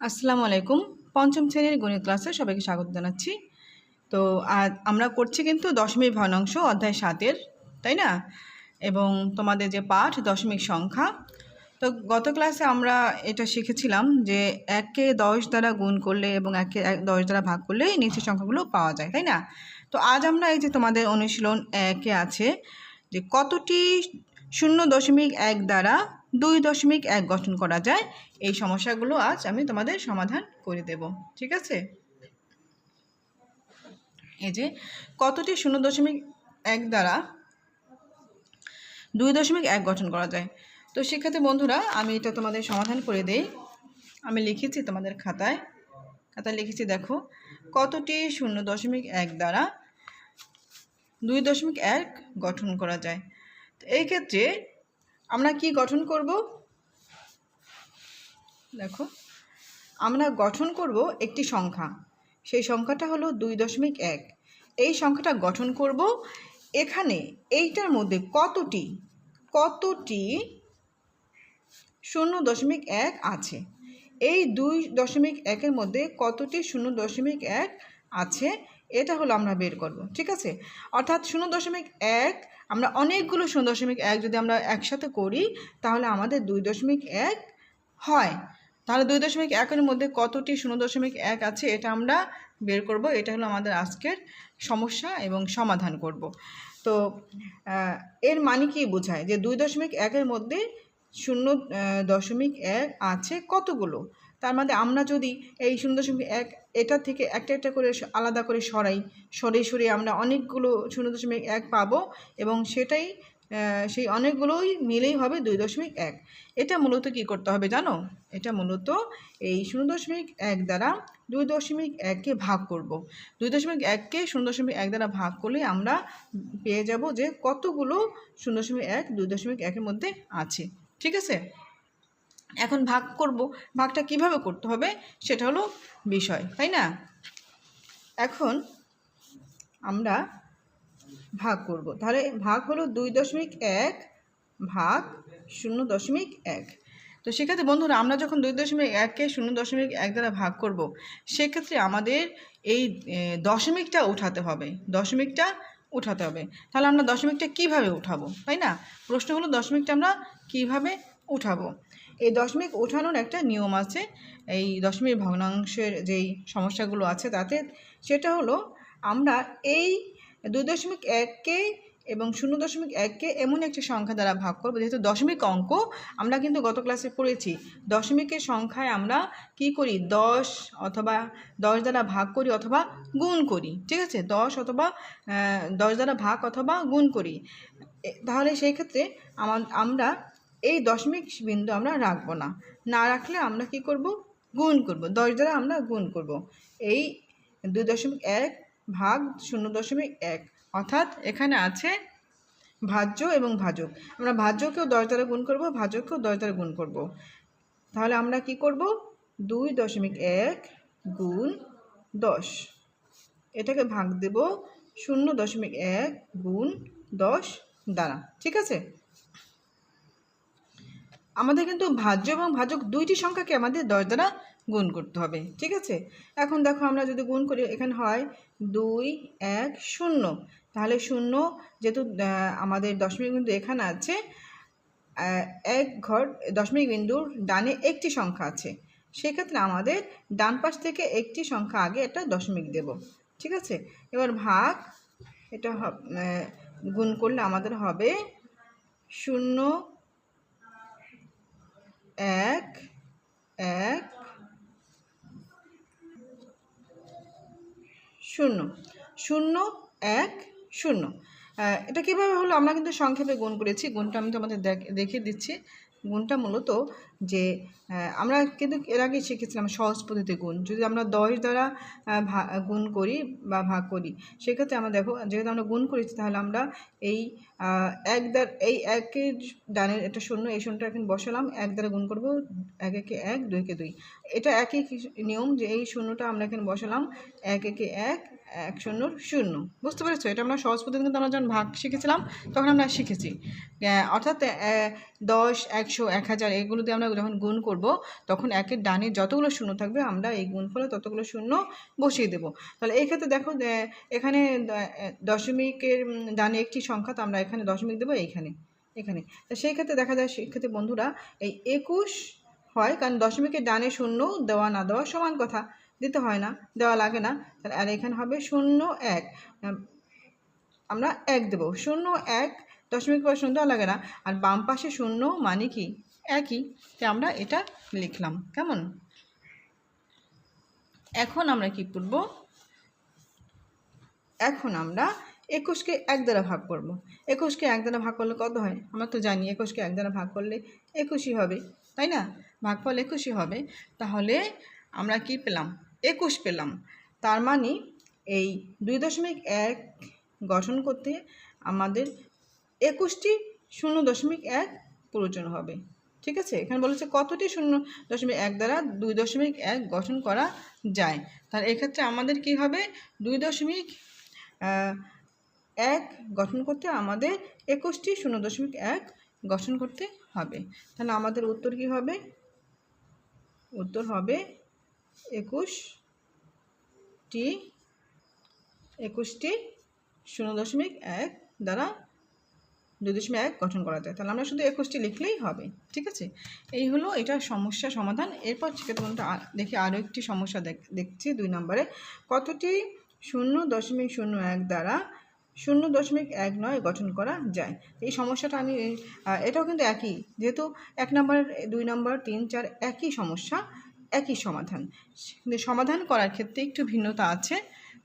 আসসালামু আলাইকুম। পঞ্চম শ্রেণির গণিত ক্লাসে সবাইকে স্বাগত জানাচ্ছি। তো আজ আমরা করছি কিন্তু দশমিক ভগ্নাংশ অধ্যায় সাতের, তাই না? এবং তোমাদের যে পাঠ, দশমিক সংখ্যা। তো গত ক্লাসে আমরা এটা শিখেছিলাম যে একে দশ দ্বারা গুণ করলে এবং একে এক দশ দ্বারা ভাগ করলে নিচের সংখ্যাগুলো পাওয়া যায়, তাই না? তো আজ আমরা এই যে তোমাদের অনুশীলন একে আছে যে কতটি শূন্য দশমিক এক দ্বারা দুই দশমিক এক গঠন করা যায়। এই সমস্যাগুলো আজ আমি তোমাদের সমাধান করে দেব, ঠিক আছে? এই যে, কতটি শূন্য দশমিক এক দ্বারা দুই দশমিক এক গঠন করা যায়? তো শিক্ষার্থী বন্ধুরা, আমি এটা তোমাদের সমাধান করে দেই। আমি লিখেছি তোমাদের খাতায়। খাতায় লিখেছি, দেখো, কতটি শূন্য দশমিক এক দ্বারা দুই দশমিক এক গঠন করা যায়? তো এই ক্ষেত্রে আমরা কি গঠন করব? দেখো, আমরা গঠন করব একটি সংখ্যা। সেই সংখ্যাটা হলো দুই দশমিক এক। এই সংখ্যাটা গঠন করব এখানে এইটার মধ্যে কতটি? কতটি? শূন্য দশমিক এক আছে। এই দুই দশমিক একের মধ্যে কতটি শূন্য দশমিক এক আছে? এটা হলো আমরা বের করব, ঠিক আছে? অর্থাৎ শূন্য দশমিক এক, আমরা অনেকগুলো শূন্য দশমিক এক যদি আমরা একসাথে করি, তাহলে আমাদের দুই দশমিক এক হয়। তাহলে দুই দশমিক একের মধ্যে কতটি শূন্য দশমিক এক আছে এটা আমরা বের করব, এটা হলো আমাদের আজকের সমস্যা এবং সমাধান করব। তো এর মানে কি বোঝায়? যে দুই দশমিক একের মধ্যে শূন্য দশমিক এক আছে কতগুলো? তার মধ্যে আমরা যদি এই শূন্য দশমিক এক, এটা থেকে একটা একটা করে আলাদা করে সরাই সরে সরে আমরা অনেকগুলো শূন্য দশমিক এক পাবো এবং সেটাই সেই অনেকগুলোই মিলেই হবে দুই দশমিক এক। এটা মূলত কি করতে হবে জানো? এটা মূলত এই শূন্য দশমিক এক দ্বারা দুই দশমিক এককে ভাগ করব। দুই দশমিক এককে শূন্য দশমিক এক দ্বারা ভাগ করলে আমরা পেয়ে যাব যে কতগুলো শূন্য দশমিক এক, দুই দশমিক একের মধ্যে আছে। ঠিক আছে? এখন ভাগ করব। ভাগটা কীভাবে করতে হবে সেটা হলো বিষয়, তাই না? এখন আমরা ভাগ করব। তাহলে ভাগ হলো দুই দশমিক এক ভাগ শূন্য দশমিক এক। তো সেক্ষেত্রে বন্ধুরা, আমরা যখন দুই দশমিক এককে শূন্য দশমিক এক দ্বারা ভাগ করব, সেক্ষেত্রে আমাদের এই দশমিকটা উঠাতে হবে। দশমিকটা উঠাতে হবে। তাহলে আমরা দশমিকটা কীভাবে উঠাবো, তাই না? প্রশ্ন হলো দশমিকটা আমরা কীভাবে উঠাবো? এই দশমিক ওঠানোর একটা নিয়ম আছে। এই দশমিক ভগ্নাংশের যেই সমস্যাগুলো আছে তাতে, সেটা হলো আমরা এই দুই দশমিক এককে এবং শূন্য দশমিক এককে এমন একটি সংখ্যা দ্বারা ভাগ করব। যেহেতু দশমিক অঙ্ক, আমরা কিন্তু গত ক্লাসে পড়েছি। দশমিকের সংখ্যায় আমরা কি করি? দশ অথবা দশ দ্বারা ভাগ করি অথবা গুণ করি। ঠিক আছে? দশ অথবা দশ দ্বারা ভাগ অথবা গুণ করি। তাহলে সেই ক্ষেত্রে আমা- আমরা এই দশমিক বিন্দু আমরা রাখব না। না রাখলে আমরা কি করব? গুণ করব। দশ দ্বারা আমরা গুণ করব। এই দুই দশমিক এক ভাগ শূন্য দশমিক এক। অর্থাৎ এখানে আছে ভাজ্য এবং ভাজক। আমরা ভাজ্যকেও দশ দ্বারা গুণ করব, ভাজককেও দশ দ্বারা গুণ করব। তাহলে আমরা কি করব? দুই দশমিক এক গুণ দশ। এটাকে ভাগ দেব শূন্য দশমিক এক গুণ দশ দ্বারা। ঠিক আছে? আমাদের কিন্তু ভাজ্য এবং ভাজক দুইটি সংখ্যাকে আমাদের দশ দ্বারা গুণ করতে হবে, ঠিক আছে? এখন দেখো আমরা যদি গুণ করি, এখানে হয় দুই, এক, শূন্য। তাহলে শূন্য যেহেতু আমাদের দশমিক বিন্দু এখানে আছে এক ঘর, দশমিক বিন্দুর ডানে একটি সংখ্যা আছে। সেক্ষেত্রে আমাদের ডান পাশ থেকে একটি সংখ্যা আগে একটা দশমিক দেব, ঠিক আছে? এবার ভাগ, এটা গুণ করলে আমাদের হবে শূন্য এক এক, শূন্য শূন্য, এক, শূন্য। এটা কীভাবে হলো? আমরা কিন্তু সংক্ষেপে গুণ করেছি। গুণটা আমি তোমাদের দেখ- দেখিয়ে দিচ্ছি। গুণটা মূলত যে আমরা কিন্তু এর আগে শিখেছিলাম সহজ পদ্ধতি গুণ। যদি আমরা দশ দ্বারা গুণ করি বা ভাগ করি, সেক্ষেত্রে আমরা দেখো, যেহেতু আমরা গুণ করেছি, তাহলে আমরা এই এক দ্বার, এই একের ডানের এটা শূন্য, এই শূন্যটা এখন বসালাম, এক দ্বারা গুণ করব, এক একে এক, দুই একে দুই। এটা একই নিয়ম যে, এই শূন্যটা আমরা এখানে বসালাম, এক একে এক এক শূন্য শূন্য। বুঝতে পেরেছ? এটা আমরা সহজ পদ্ধতি কিন্তু আমরা যখন ভাগ শিখেছিলাম, তখন আমরা শিখেছি। অর্থাৎ দশ, একশো, এক হাজার, এগুলো দিয়ে আমরা যখন গুণ করব, তখন একের ডানে যতগুলো শূন্য থাকবে, আমরা এই গুণ গুণফলে ততগুলো শূন্য বসিয়ে দেবো। তাহলে এই ক্ষেত্রে দেখো এখানে দশমিকের ডানে একটি সংখ্যা, তো আমরা এখানে দশমিক দেবো, এইখানে, এখানে। তো সেই ক্ষেত্রে দেখা যায় সেক্ষেত্রে বন্ধুরা, এই একুশ হয়, কারণ দশমিকের ডানে শূন্য দেওয়া না দেওয়া সমান কথা। দিতে হয় না, দেওয়া লাগে না। তাহলে, আর এখানে হবে শূন্য এক। আমরা এক দেবো। শূন্য এক দশমিক পর শূন্য দেওয়া লাগে না। আর বাম পাশে শূন্য মানে কি? একই। তো আমরা এটা লিখলাম। কেমন? এখন আমরা কি করব? এখন আমরা একুশকে এক দ্বারা ভাগ করব। একুশকে এক দ্বারা ভাগ করলে কত হয়? আমরা তো জানি একুশকে এক দ্বারা ভাগ করলে একুশই হবে। তাই না? ভাগফল একুশই হবে। তাহলে আমরা কি পেলাম? একুশ পেলাম। তার মানে এই দুই দশমিক এক গঠন করতে আমাদের একুশটি শূন্য দশমিক এক প্রয়োজন হবে। ঠিক আছে? এখানে বলেছে কতটি শূন্য দশমিক এক দ্বারা দুই দশমিক এক গঠন করা যায়? তাহলে এক্ষেত্রে আমাদের কি হবে? দুই দশমিক এক গঠন করতে আমাদের একুশটি শূন্য দশমিক এক গঠন করতে হবে। তাহলে আমাদের উত্তর কি হবে? উত্তর হবে একুশটি একুশটি শূন্য দশমিক এক দ্বারা দুই দশমিক এক গঠন করা যায়। তাহলে আমরা শুধু একুশটি লিখলেই হবে, ঠিক আছে? এই হলো এটা সমস্যা সমাধান। এরপর বন্ধুরা আ- দেখি আরও একটি সমস্যা দেখ- দেখছি দুই নম্বরে। কতটি শূন্য দশমিক শূন্য এক দ্বারা শূন্য দশমিক এক নয় গঠন করা যায়? এই সমস্যাটা আমি এটাও কিন্তু একই। যেহেতু এক নম্বর দুই নম্বর, তিন, চার একই সমস্যা একই সমাধান। কিন্তু সমাধান করার ক্ষেত্রে একটু ভিন্নতা আছে।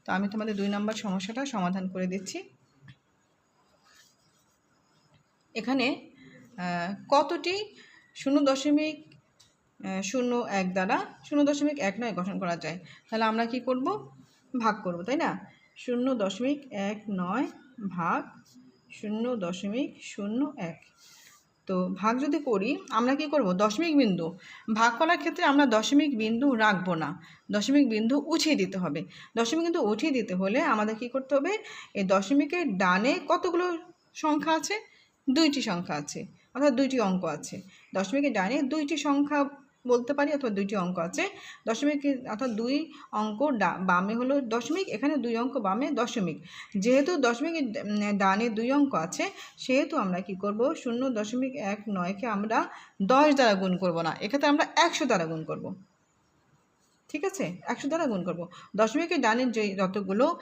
তো আমি তোমাদের দুই নম্বর সমস্যাটা সমাধান করে দিচ্ছি। এখানে কতটি শূন্য দশমিক শূন্য এক দ্বারা শূন্য দশমিক এক নয় গঠন করা যায়? তাহলে আমরা কি করব? ভাগ করব, তাই না? শূন্য দশমিক এক নয় ভাগ শূন্য দশমিক শূন্য এক। তো ভাগ যদি করি, আমরা কি করব? দশমিক বিন্দু। ভাগ করার ক্ষেত্রে আমরা দশমিক বিন্দু রাখব না। দশমিক বিন্দু উঠিয়ে দিতে হবে। দশমিক বিন্দু উঠিয়ে দিতে হলে আমাদের কি করতে হবে? এই দশমিকের ডানে কতগুলো সংখ্যা আছে? দুইটি সংখ্যা আছে। অর্থাৎ দুইটি অঙ্ক আছে। দশমিকের ডানে দুইটি সংখ্যা বলতে পারি, অথবা দুইটি অঙ্ক আছে। দশমিক অর্থাৎ দুই অঙ্ক বামে হলো দশমিক, এখানে দুই অঙ্ক, বামে দশমিক। যেহেতু দশমিকের ডা- ডানে দুই অঙ্ক আছে, সেহেতু আমরা কি করব, শূন্য দশমিক এক নয়কে আমরা দশ দ্বারা গুণ করব না, এক্ষেত্রে আমরা একশো দ্বারা গুণ করব। ঠিক আছে? একশো দ্বারা গুণ করব। দশমিকের ডানের যে যতগুলো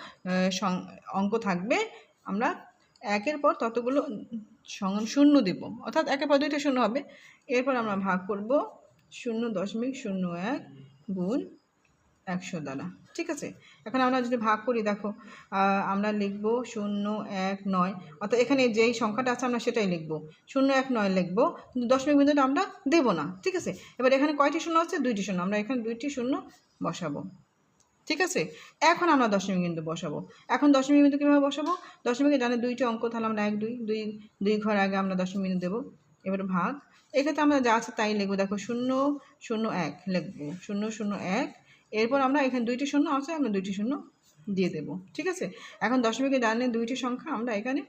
অঙ্ক থাকবে, আমরা একের পর ততগুলো শূন্য দেব। অর্থাৎ একের পর দুইটা শূন্য হবে। এরপর আমরা ভাগ করব শূন্য দশমিক শূন্য এক গুণ একশো দ্বারা। ঠিক আছে? এখন আমরা যদি ভাগ করি, দেখো আমরা লিখব শূন্য এক নয়। অর্থাৎ এখানে যেই সংখ্যাটা আছে আমরা সেটাই লিখব। শূন্য এক নয় লিখব, কিন্তু দশমিক বিন্দুটা আমরা দেবো না। ঠিক আছে? এবার এখানে কয়টি শূন্য আছে? দুইটি শূন্য। আমরা এখানে দুইটি শূন্য বসাবো। ঠিক আছে? এখন আমরা দশমিক বিন্দু বসাবো। এখন দশমিক বিন্দু কীভাবে বসাবো? দশমিকের জানে দুইটি অঙ্ক, তাহলে আমরা এক, দুই দুই দুই ঘর আগে আমরা দশমিক বিন্দু দেবো। এবার ভাগ। এক্ষেত্রে আমরা যা আছে তাই লিখব। দেখো শূন্য শূন্য এক লিখব। শূন্য শূন্য এক। এরপর আমরা এখানে দুইটি শূন্য আছে, আমরা দুইটি শূন্য দিয়ে দেব। ঠিক আছে? এখন দশমিকের ডানে দুইটি সংখ্যা আমরা এখানে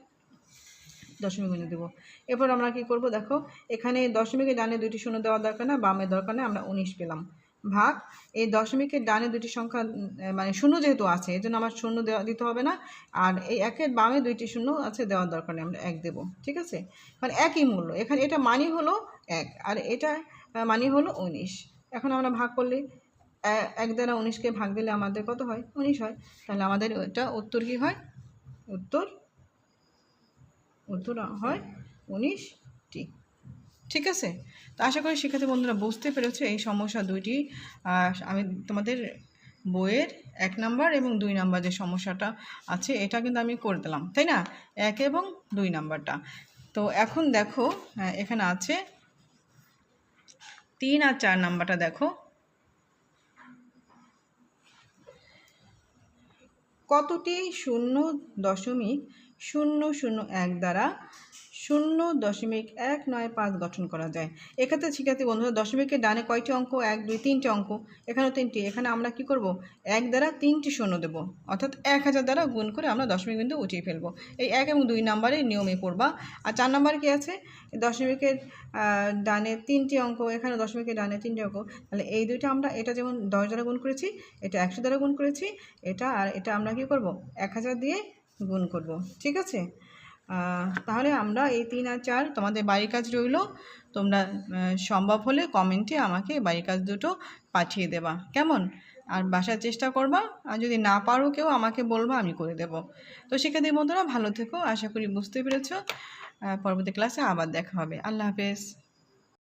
দশমিক গুণে দেবো। এরপর আমরা কি করব? দেখো, এখানে দশমিকের ডানে দুইটি শূন্য দেওয়ার দরকার না, বামের দরকার না, আমরা উনিশ পেলাম। ভাগ। এই দশমিকের ডানে দুটি সংখ্যা মানে শূন্য যেহেতু আছে এই জন্য আমার শূন্য দেওয়া, দিতে হবে না। আর এই একের বামে দুইটি শূন্য আছে দেওয়ার দরকার নেই, আমরা এক দেবো, ঠিক আছে? মানে একই মূল্য, এখানে এটা মানি হলো এক, আর এটা মানি হলো উনিশ। এখন আমরা ভাগ করলে এক দ্বারা উনিশকে ভাগ দিলে আমাদের কত হয়? উনিশ হয়। তাহলে আমাদের এটা উত্তর কি হয়? উত্তর উত্তর হয় উনিশটি ঠিক আছে? তো আশা করি শিক্ষার্থী বন্ধুরা বুঝতে পেরেছ এই সমস্যা দুইটি। আমি তোমাদের বইয়ের এক নাম্বার এবং দুই নাম্বার যে সমস্যাটা আছে এটা কিন্তু আমি করে দিলাম তাই না? এক এবং দুই নাম্বারটা। তো এখন দেখো আহ, এখানে আছে তিন আর চার নাম্বারটা দেখো। কতটি শূন্য দশমিক শূন্য শূন্য এক দ্বারা শূন্য দশমিক এক নয় পাঁচ গঠন করা যায়। এক্ষেত্রে শিক্ষার্থী বন্ধুরা, দশমিকের ডানে কয়টি অঙ্ক? এক, দুই, তিনটি অঙ্ক। এখানেও তিনটি। এখানে আমরা কি করব? এক দ্বারা তিনটি শূন্য দেবো। অর্থাৎ এক হাজার দ্বারা গুণ করে আমরা দশমিক বিন্দু উঠিয়ে ফেলব। এই এক এবং দুই নাম্বারের নিয়মে পড়বা। আর চার নাম্বার কি আছে? দশমিকের ডানে তিনটি অঙ্ক এখানে দশমিকের ডানে তিনটি অঙ্ক। তাহলে এই দুইটা আমরা, এটা যেমন দশ দ্বারা গুণ করেছি, এটা একশো দ্বারা গুণ করেছি, এটা আর এটা আমরা কি করব? এক হাজার দিয়ে গুণ করব। ঠিক আছে? তাহলে আমরা এই তিন আর চার তোমাদের বাড়ির কাজ রইল। তোমরা সম্ভব হলে কমেন্টে আমাকে বাড়ির কাজ দুটো পাঠিয়ে দেবা। কেমন? আর বাসার চেষ্টা করবা? আর যদি না পারো কেউ আমাকে বলবা, আমি করে দেব। তো শিক্ষার্থী বন্ধুরা, ভালো থেকো। আশা করি বুঝতে পেরেছ। পরবর্তী ক্লাসে আবার দেখা হবে। আল্লাহ হাফেজ।